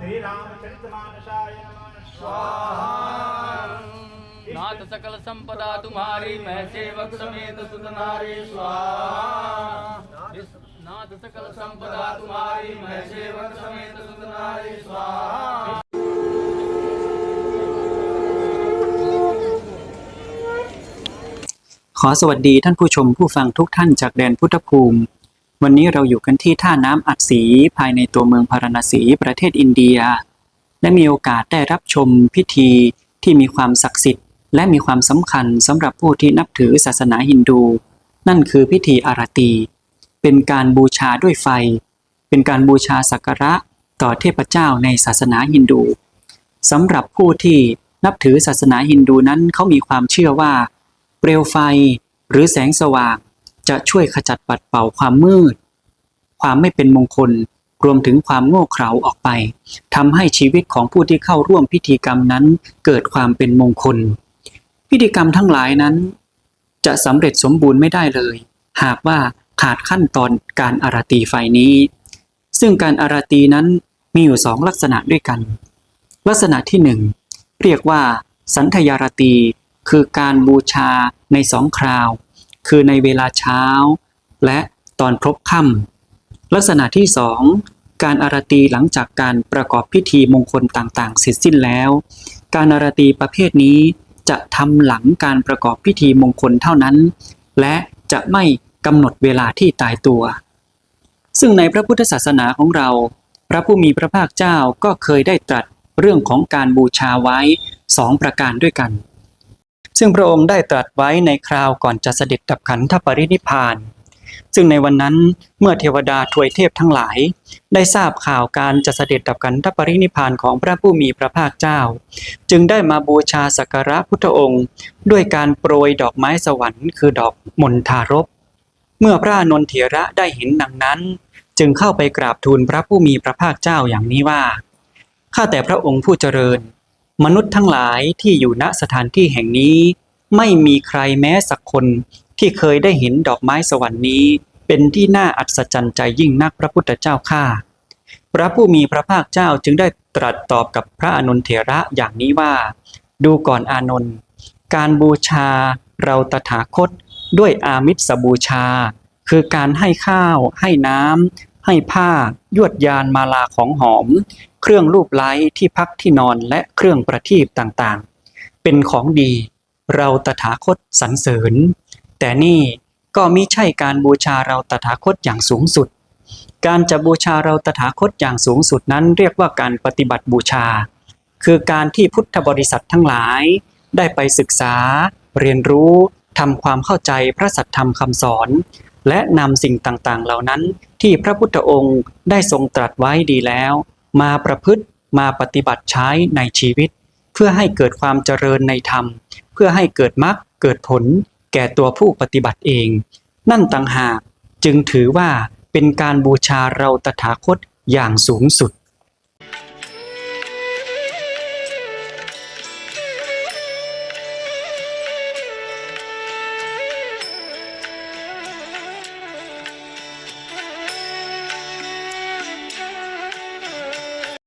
श्रीरामचरितमानसाय नमः नाथ सकल संपदा तुम्हारी मैं सेवक समेत सुत नारी स्वाहा नाथ सकल संपदा तुम्हारी मैं सेवक समेत सुत नारी स्वाहा ขอสวัสดีท่านผู้ชมผู้ฟังทุกท่านจากแดนพุทธภูมิ วันนี้เราอยู่กันที่ท่าน้ำอัดศรีภายในตัวเมืองพาราณสีประเทศอินเดีย และมีโอกาสได้รับชมพิธีที่มีความศักดิ์สิทธิ์ และมีความสำคัญสำหรับผู้ที่นับถือศาสนาฮินดู นั่นคือพิธีอารตี เป็นการบูชาด้วยไฟ เป็นการบูชาสักการะต่อเทพเจ้าในศาสนาฮินดูสำหรับผู้ที่นับถือศาสนาฮินดูนั้นเขามีความเชื่อว่า เปลวไฟหรือแสงสว่าง จะช่วยขจัดปัดเป่าความมืด ความไม่เป็นมงคลรวมถึงความโง่เขลาออกไปทำให้ชีวิตของผู้ที่เข้าร่วมพิธีกรรมนั้นเกิดความเป็นมงคล พิธีกรรมทั้งหลายนั้น จะสำเร็จสมบูรณ์ไม่ได้เลย หากว่าขาดขั้นตอนการอาราตีไฟนี้ ซึ่งการอาราตีนั้นมีอยู่สองลักษณะด้วยกัน ลักษณะที่หนึ่งเรียกว่า สันทยารตีคือการบูชาในสองคราว คือในเวลาเช้า และตอนพบค่ำลักษณะที่สองการอารตีหลังจากการประกอบพิธีมงคลต่างๆ เสร็จสิ้นแล้ว การอารตีประเภทนี้จะทำหลังการประกอบพิธีมงคลเท่านั้น และจะไม่กำหนดเวลาที่ตายตัว ซึ่งในพระพุทธศาสนาของเรา พระผู้มีพระภาคเจ้าก็เคยได้ตรัสเรื่องของการบูชาไว้สองประการด้วยกัน ซึ่งพระองค์ได้ตรัสไว้ในคราวก่อนจะเสด็จดับขันธปรินิพาน ซึ่งในวันนั้นเมื่อเทวดาทวยเทพทั้งหลาย ได้ทราบข่าวการจะเสด็จดับขันธปรินิพานของพระผู้มีพระภาคเจ้า จึงได้มาบูชาสักการะพุทธองค์ ด้วยการโปรยดอกไม้สวรรค์คือดอกมณฑารพเมื่อพระนนทเถระได้เห็นดังนั้น จึงเข้าไปกราบทูลพระผู้มีพระภาคเจ้าอย่างนี้ว่าข้าแต่พระองค์ผู้เจริญ มนุษย์ทั้งหลายที่อยู่ณสถานที่แห่งนี้ ไม่มีใครแม้สักคนที่เคยได้เห็นดอกไม้สวรรค์นี้ เป็นที่น่าอัศจรรย์ใจยิ่งนักพระพุทธเจ้าข้าพระผู้มีพระภาคเจ้าจึงได้ตรัสตอบกับพระอานนเถระอย่างนี้ว่า ดูก่อนอานนท์การบูชาเราตถาคตด้วยอามิสบูชา คือการให้ข้าว ให้น้ำ ให้ผ้ายวดยานมาลาของหอม เครื่องรูปไล้ที่พักที่นอนและเครื่องประทีปต่างๆ เป็นของดี เราตถาคตสรรเสริญ แต่นี่ก็มิใช่การบูชาเราตถาคตอย่างสูงสุด การจะบูชาเราตถาคตอย่างสูงสุดนั้น เรียกว่าการปฏิบัติบูชา คือการที่พุทธบริษัททั้งหลาย ได้ไปศึกษา เรียนรู้ทำความเข้าใจพระสัทธรรมคำสอน และนำสิ่งต่างๆ เหล่านั้นที่พระพุทธองค์ได้ทรงตรัสไว้ดีแล้ว มาประพฤติมาปฏิบัติใช้ในชีวิต เพื่อให้เกิดความเจริญในธรรม เพื่อให้เกิดมรรคเกิดผล แก่ตัวผู้ปฏิบัติเอง นั่นต่างหากจึงถือว่าเป็นการบูชาเราตถาคตอย่างสูงสุด